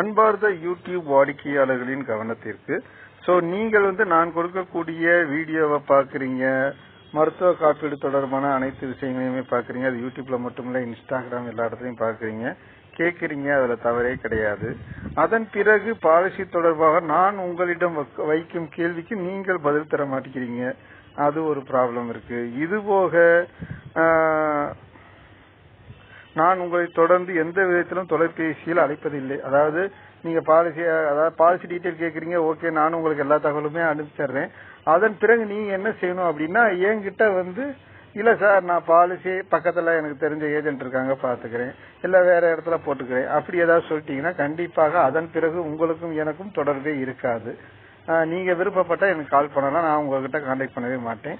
அன்பார்ந்த யூடியூப் வாடிக்கையாளர்களின் கவனத்திற்கு. சோ நீங்கள் வந்து நான் கொடுக்கக்கூடிய வீடியோவை பாக்குறீங்க மருத்துவ காப்பீடு தொடர்பான அனைத்து விஷயங்களையுமே பாக்குறீங்க அது யூடியூப்ல மட்டும் இல்லை இன்ஸ்டாகிராம் எல்லா இடத்துலையும் பாக்குறீங்க கேட்குறீங்க அதுல தவறே கிடையாது. அதன் பிறகு பாலிசி தொடர்பாக நான் உங்களிடம் வைக்கும் கேள்விக்கு நீங்கள் பதில் தர மாட்டேங்கிறீங்க. அது ஒரு ப்ராப்ளம் இருக்கு. இது போக நான் உங்களை தொடர்ந்து எந்த விதத்திலும் தொலைபேசியில் அழைப்பதில்லை. அதாவது நீங்க பாலிசி அதாவது பாலிசி டீட்டெயில் கேட்குறீங்க ஓகே நானும் உங்களுக்கு எல்லா தகவலுமே அனுப்பிச்சிடுறேன் அதன் பிறகு நீங்க என்ன செய்யணும் அப்படின்னா என்கிட்ட வந்து இல்ல சார் நான் பாலிசி பக்கத்துல எனக்கு தெரிஞ்ச ஏஜென்ட் இருக்காங்க பாத்துக்கிறேன். இல்ல வேற இடத்துல போட்டுக்கிறேன். அப்படி ஏதாவது சொல்லிட்டீங்கன்னா கண்டிப்பாக அதன் பிறகு உங்களுக்கும் எனக்கும் தொடர்பே இருக்காது. நீங்க விருப்பப்பட்ட எனக்கு கால் பண்ணலாம். நான் உங்ககிட்ட கான்டாக்ட் பண்ணவே மாட்டேன்.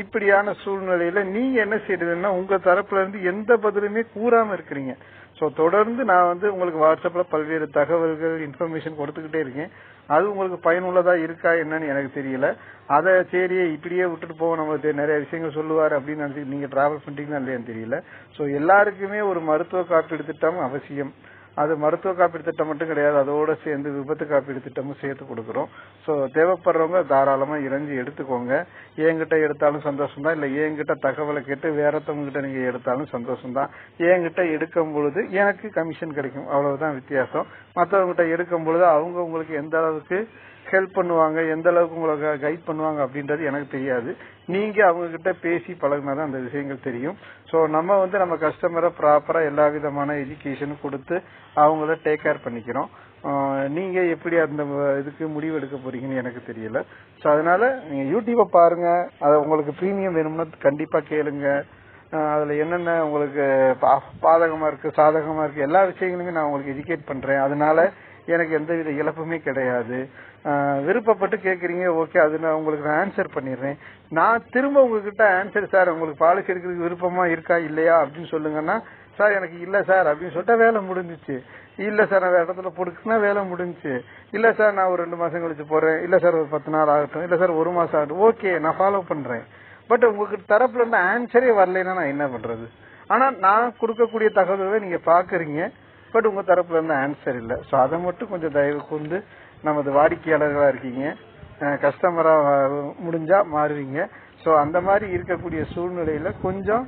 இப்படியான சூழ்நிலையில நீங்க என்ன செய்யறதுன்னா உங்க தரப்புல இருந்து எந்த பதிலுமே கூறாம இருக்கிறீங்க. சோ தொடர்ந்து நான் வந்து உங்களுக்கு வாட்ஸ்அப்ல பல்வேறு தகவல்கள் இன்ஃபர்மேஷன் கொடுத்துக்கிட்டே இருக்கேன். அது உங்களுக்கு பயனுள்ளதா இருக்கா என்னன்னு எனக்கு தெரியல. அதை சரி இப்படியே விட்டுட்டு போவோம் நமக்கு நிறைய விஷயங்கள் சொல்லுவார் அப்படின்னு நினைச்சு நீங்க டிராவல் பண்றீங்களா இல்லையான்னு தெரியல. சோ எல்லாருக்குமே ஒரு மருத்துவ காப்பீடு திட்டம் அவசியம். அது மருத்துவ காப்பீடு திட்டம் மட்டும் கிடையாது அதோட சேர்ந்து விபத்து காப்பீடு திட்டமும் சேர்த்து கொடுக்குறோம். ஸோ தேவைப்படுறவங்க தாராளமாக இறங்கி எடுத்துக்கோங்க. என்கிட்ட எடுத்தாலும் சந்தோஷம் தான் இல்லை என்கிட்ட தகவலை கேட்டு வேறத்தவங்ககிட்ட நீங்கள் எடுத்தாலும் சந்தோஷம் தான் என்கிட்ட எடுக்கும் பொழுது எனக்கு கமிஷன் கிடைக்கும். அவ்வளவுதான் வித்தியாசம். மற்றவங்ககிட்ட எடுக்கும் பொழுது அவங்க உங்களுக்கு எந்த அளவுக்கு ஹெல்ப் பண்ணுவாங்க எந்த அளவுக்கு உங்களுக்கு கைட் பண்ணுவாங்க அப்படின்றது எனக்கு தெரியாது. நீங்க அவங்க கிட்ட பேசி பழகுனாதான் அந்த விஷயங்கள் தெரியும். சோ நம்ம வந்து நம்ம கஸ்டமரை ப்ராப்பரா எல்லா விதமான எஜுகேஷனும் கொடுத்து அவங்கள டேக் கேர் பண்ணிக்கிறோம். நீங்க எப்படி அந்த இதுக்கு முடிவு எடுக்க போறீங்கன்னு எனக்கு தெரியல. சோ அதனால நீங்க யூடியூப பாருங்க. அது உங்களுக்கு ப்ரீமியம் வேணும்னா கண்டிப்பா கேளுங்க. அதுல என்னென்ன உங்களுக்கு பா- பாதகமா இருக்கு சாதகமா இருக்கு எல்லா விஷயங்களுமே நான் உங்களுக்கு எஜுகேட் பண்றேன். அதனால எனக்கு எந்தவித இழப்புமே கிடையாது. விருப்பப்பட்டு கேட்குறீங்க ஓகே அது நான் உங்களுக்கு நான் ஆன்சர் பண்ணிடுறேன். நான் திரும்ப உங்ககிட்ட ஆன்சர் சார் உங்களுக்கு பாலிசி எடுக்கிறதுக்கு விருப்பமா இருக்கா இல்லையா? அப்படின்னு சொல்லுங்கன்னா சார் எனக்கு இல்ல சார் அப்படின்னு சொல்லிட்டா வேலை முடிஞ்சிச்சு. இல்ல சார் நான் வேற இடத்துல போடுக்குன்னா வேலை முடிஞ்சுச்சு. இல்ல சார் நான் ஒரு ரெண்டு மாசம் கழிச்சு போறேன். இல்ல சார் ஒரு பத்து நாள் ஆகட்டும். இல்ல சார் ஒரு மாசம் ஆகட்டும். ஓகே நான் ஃபாலோ பண்றேன். பட் உங்களுக்கு தரப்புல இருந்து ஆன்சரே வரலைன்னா நான் என்ன பண்றது? ஆனா நான் கொடுக்கக்கூடிய தகவல்களை நீங்க பாக்குறீங்க. பட் உங்க தரப்புல இருந்து ஆன்சர் இல்ல. சோ அதை மட்டும் கொஞ்சம் தயவு கூர்ந்து நமது வாடிக்கையாளர்களா இருக்கீங்க. கஸ்டமரா முடிஞ்சா மாறுவீங்க. சோ அந்த மாதிரி இருக்கக்கூடிய சூழ்நிலையில கொஞ்சம்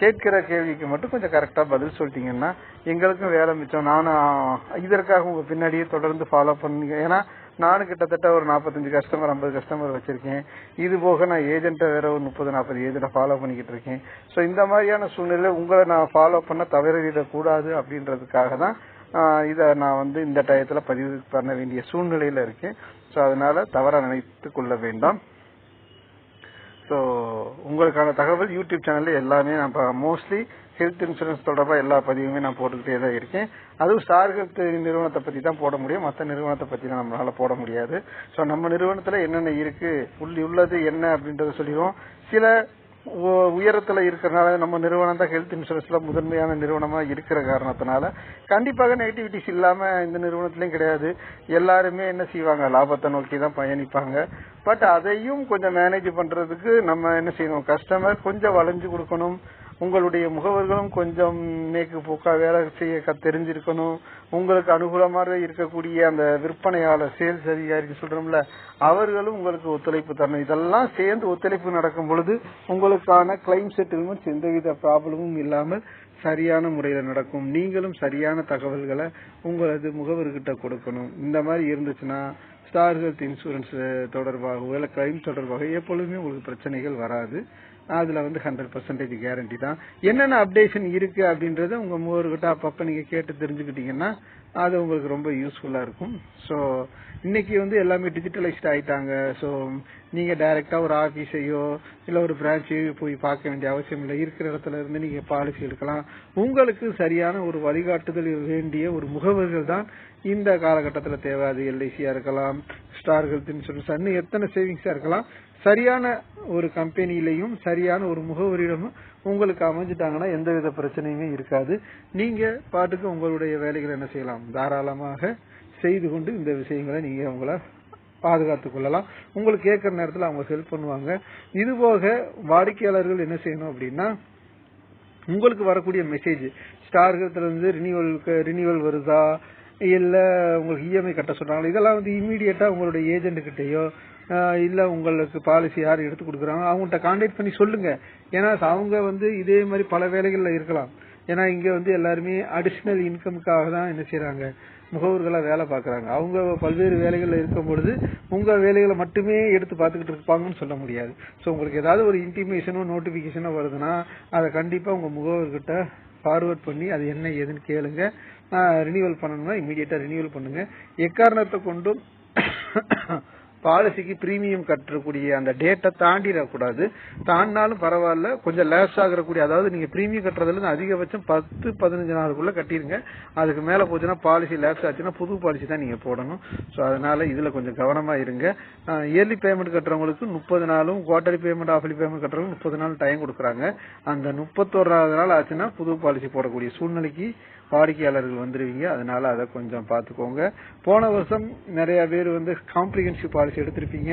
கேட்கிற கேள்விக்கு மட்டும் கொஞ்சம் கரெக்டா பதில் சொல்லிட்டீங்கன்னா எங்களுக்கும் வேலை மிச்சம். நானும் இதற்காக உங்க பின்னாடியே தொடர்ந்து ஃபாலோ பண்ணுங்க. ஏன்னா நானும் கிட்டத்தட்ட ஒரு 45 கஸ்டமர் 50 கஸ்டமர் வச்சிருக்கேன். இது போக நான் ஏஜென்ட்டை வேற ஒரு முப்பது நாற்பது ஏஜென்ட்டை ஃபாலோ பண்ணிக்கிட்டு இருக்கேன். ஸோ இந்த மாதிரியான சூழ்நிலை உங்களை நான் ஃபாலோ பண்ண தவறிடக்கூடாது அப்படின்றதுக்காக தான் இதை நான் வந்து இந்த டயத்தில் பதிவு பண்ண வேண்டிய சூழ்நிலையில இருக்கேன். ஸோ அதனால தவற நினைத்து கொள்ள வேண்டாம். ஸோ உங்களுக்கான தகவல் யூடியூப் சேனல்ல எல்லாமே நான் மோஸ்ட்லி ஹெல்த் இன்சூரன்ஸ் தொடர்பாக எல்லா பதிவுமே நான் போட்டுக்கிட்டே தான் இருக்கேன். அதுவும் ஸ்டார் ஹெல்த் நிறுவனத்தை பற்றி தான் போட முடியும். மற்ற நிறுவனத்தை பற்றி தான் நம்மளால போட முடியாது. ஸோ நம்ம நிறுவனத்தில் என்னென்ன இருக்கு உள்ளி உள்ளது என்ன அப்படின்றத சொல்லிடுவோம். சில உயரத்துல இருக்கிறனால நம்ம நிறுவனம் தான் ஹெல்த் இன்சூரன்ஸ்ல முதன்மையான நிறுவனமா இருக்கிற காரணத்தினால கண்டிப்பாக நெகட்டிவிட்டிஸ் இல்லாம இந்த நிறுவனத்திலயும் கிடையாது. எல்லாருமே என்ன செய்வாங்க? லாபத்தை நோக்கி தான் பயணிப்பாங்க. பட் அதையும் கொஞ்சம் மேனேஜ் பண்றதுக்கு நம்ம என்ன செய்யணும்? கஸ்டமர் கொஞ்சம் வளைஞ்சு கொடுக்கணும். உங்களுடைய முகவர்களும் கொஞ்சம் மேற்கு போக்கா வேலை செய்ய க- தெரிஞ்சிருக்கணும். உங்களுக்கு அனுகூலமாக இருக்கக்கூடிய அந்த விற்பனையாளர் சேல்ஸ் அதிகாரின்னு சொல்றோம்ல அவர்களும் உங்களுக்கு ஒத்துழைப்பு தரணும். இதெல்லாம் சேர்ந்து ஒத்துழைப்பு நடக்கும் பொழுது உங்களுக்கான கிளைம் செட்டில்மெண்ட்ஸ் எந்தவித ப்ராப்ளமும் இல்லாமல் சரியான முறையில நடக்கும். நீங்களும் சரியான தகவல்களை உங்களது முகவர்கிட்ட கொடுக்கணும். இந்த மாதிரி இருந்துச்சுன்னா ஸ்டார் ஹெல்த் இன்சூரன்ஸ் தொடர்பாகவோ இல்லை கிளைம் தொடர்பாக எப்பொழுதுமே உங்களுக்கு பிரச்சனைகள் வராது. அதுல வந்து ஹண்ட்ரட் பர்சன்டேஜ் கேரண்டி தான். என்னென்ன அப்டேஷன் இருக்கு அப்படின்றத உங்க மூவர்கிட்ட அப்பப்ப நீங்க கேட்டு தெரிஞ்சுக்கிட்டீங்கன்னா அது உங்களுக்கு ரொம்ப யூஸ்ஃபுல்லா இருக்கும். ஸோ இன்னைக்கு வந்து எல்லாமே டிஜிட்டலைஸ்ட் ஆயிட்டாங்க. ஸோ நீங்க டைரக்டா ஒரு ஆபீஸையோ இல்ல ஒரு பிரான்ச்சையோ போய் பார்க்க வேண்டிய அவசியம் இல்லை. இருக்கிற இடத்துல இருந்து நீங்க பாலிசி எடுக்கலாம். உங்களுக்கு சரியான ஒரு வழிகாட்டுதல் வேண்டிய ஒரு முகவர்கள் தான் இந்த காலகட்டத்தில் தேவை. அது எல்ஐசியா இருக்கலாம் ஸ்டார் ஹெல்த் இன்சூரன்ஸ் இன்னும் எத்தனை சேவிங்ஸா இருக்கலாம். சரியான ஒரு கம்பெனிலையும் சரியான ஒரு முகவரியிடமும் உங்களுக்கு அமைஞ்சிட்டாங்கன்னா எந்தவித பிரச்சனையுமே இருக்காது. நீங்க பாட்டுக்கு உங்களுடைய வேலைகளை என்ன செய்யலாம்? தாராளமாக செய்து கொண்டு இந்த விஷயங்களை நீங்க உங்களை பாதுகாத்துக் கொள்ளலாம். உங்களுக்கு கேட்கற நேரத்தில் அவங்க ஹெல்ப் பண்ணுவாங்க. இது போக வாடிக்கையாளர்கள் என்ன செய்யணும் அப்படின்னா உங்களுக்கு வரக்கூடிய மெசேஜ் ஸ்டார்கத்துல இருந்து ரினியூவலுக்கு ரினியூவல் வருதா? இல்ல உங்களுக்கு இஎம்ஐ கட்ட சொல்றாங்களா இதெல்லாம் வந்து இமீடியட்டா உங்களுடைய ஏஜென்ட் கிட்டயோ இல்ல உங்களுக்கு பாலிசி யார் எடுத்து கொடுக்குறாங்க அவங்கள்ட்ட கான்டாக்ட் பண்ணி சொல்லுங்க. ஏன்னா அவங்க வந்து இதே மாதிரி பல வேலைகள்ல இருக்கலாம். ஏன்னா இங்க வந்து எல்லாருமே அடிஷனல் இன்கமுக்காக தான் என்ன செய்யறாங்க முகவர்களா வேலை பாக்குறாங்க அவங்க பல்வேறு வேலைகள்ல இருக்கும் பொழுது உங்க வேலைகளை மட்டுமே எடுத்து பார்த்துக்கிட்டு இருப்பாங்கன்னு சொல்ல முடியாது. சோ உங்களுக்கு ஏதாவது ஒரு இன்டிமேஷனோ நோட்டிபிகேஷனோ வருதுன்னா அதை கண்டிப்பா உங்க முகவர்கிட்ட ஃபார்வர்ட் பண்ணி அது என்ன ஏதுன்னு கேளுங்க. ரினியூவல் பண்ணணும்னா இமீடியட்டா ரினியூவல் பண்ணுங்க. எக்காரணத்தை கொண்டும் பாலிசிக்கு பிரீமியம் கட்டக்கூடிய அந்த டேட்டை தாண்டிடக்கூடாது. தாண்டினாலும் பரவாயில்ல கொஞ்சம் லேஸ் ஆகக்கூடிய அதாவது நீங்க பிரீமியம் கட்டுறதுல அதிகபட்சம் பத்து பதினஞ்சு நாளுக்குள்ள கட்டிருங்க அதுக்கு மேல போச்சுன்னா பாலிசி லேப்ஸ் ஆச்சுன்னா புது பாலிசி தான் நீங்க போடணும். ஸோ அதனால இதுல கொஞ்சம் கவனமா இருங்க. இயர்லி பேமெண்ட் கட்டுறவங்களுக்கு முப்பது நாளும் குவார்டர்லி பேமெண்ட் ஆஃப்லி பேமெண்ட் கட்டுறவங்களுக்கு முப்பது நாள் டைம் கொடுக்குறாங்க. அந்த முப்பத்தோராவது நாள் ஆச்சுன்னா புது பாலிசி போடக்கூடிய சூழ்நிலைக்கு வாடிக்கையாளர்கள் வந்துருவீங்க. அதனால அதை கொஞ்சம் பார்த்துக்கோங்க. போன வருஷம் நிறைய பேர் வந்து காம்ப்ரிஹென்சிவ் பாலிசி எடுத்திருப்பீங்க.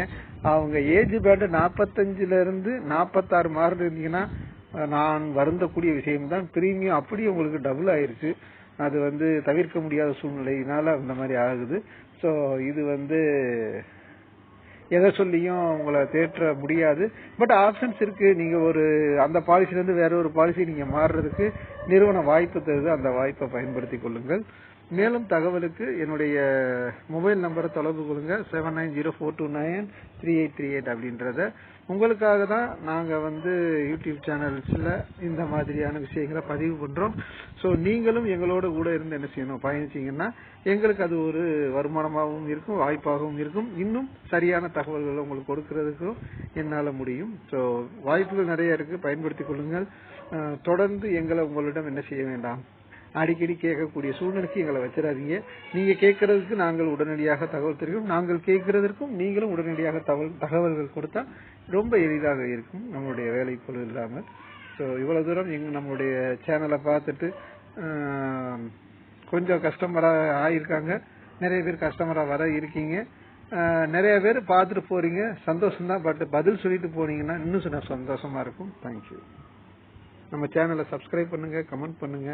அவங்க ஏஜ் பேண்டு நாற்பத்தஞ்சுல இருந்து நாற்பத்தாறு மாதம் இருந்தீங்கன்னா நான் வருந்தக்கூடிய விஷயம் தான் பிரீமியம் அப்படியே உங்களுக்கு டபுள் ஆயிருச்சு. அது வந்து தவிர்க்க முடியாத சூழ்நிலையினால அந்த மாதிரி ஆகுது. ஸோ இது வந்து எதை சொல்லியும் உங்களை தேற்ற முடியாது. பட் ஆப்ஷன்ஸ் இருக்கு. நீங்க ஒரு அந்த பாலிசில இருந்து வேற ஒரு பாலிசி நீங்க மாறுறதுக்கு நிறுவனம் வாய்ப்பு தருது. அந்த வாய்ப்பை பயன்படுத்திக் கொள்ளுங்கள். மேலும் தகவலுக்கு என்னுடைய மொபைல் நம்பரை தொடர்பு கொள்ளுங்க. Seven nine zero four two nine three eight three eight அப்படின்றத. உங்களுக்காக தான் நாங்கள் வந்து யூடியூப் சேனல்ஸில் இந்த மாதிரியான விஷயங்களை பதிவு பண்ணுறோம் ஸோ நீங்களும் எங்களோட கூட இருந்து என்ன செய்யணும்? பயணிச்சிங்கன்னா எங்களுக்கு அது ஒரு வருமானமாகவும் இருக்கும் வாய்ப்பாகவும் இருக்கும். இன்னும் சரியான தகவல்களை உங்களுக்கு கொடுக்கறதுக்கும் என்னால் முடியும். ஸோ வாய்ப்புகள் நிறைய இருக்கு. பயன்படுத்திக் கொள்ளுங்கள். தொடர்ந்து எங்களை உங்களிடம் என்ன செய்ய வேண்டாம்? அடிக்கடி கேட்கக்கூடிய சூழ்நிலைக்கு எங்களை வச்சிடாதீங்க. நீங்க கேட்கறதுக்கு நாங்கள் உடனடியாக தகவல் தெரியும் நாங்கள் கேட்கறதற்கும் நீங்களும் உடனடியாக தகவல் தகவல்கள் கொடுத்தா ரொம்ப எளிதாக இருக்கும். நம்மளுடைய வேலை பொருள் இல்லாமல். ஸோ இவ்வளவு தூரம் எங்க நம்மளுடைய சேனலை பார்த்துட்டு கொஞ்சம் கஸ்டமரா ஆயிருக்காங்க. நிறைய பேர் கஸ்டமரா வர இருக்கீங்க. நிறைய பேர் பார்த்துட்டு போறீங்க. சந்தோஷம் தான் பட் பதில் சொல்லிட்டு போனீங்கன்னா இன்னும் சொன்ன சந்தோஷமா இருக்கும். தேங்க்யூ நம்ம சேனலை சப்ஸ்கிரைப் பண்ணுங்க கமெண்ட் பண்ணுங்க.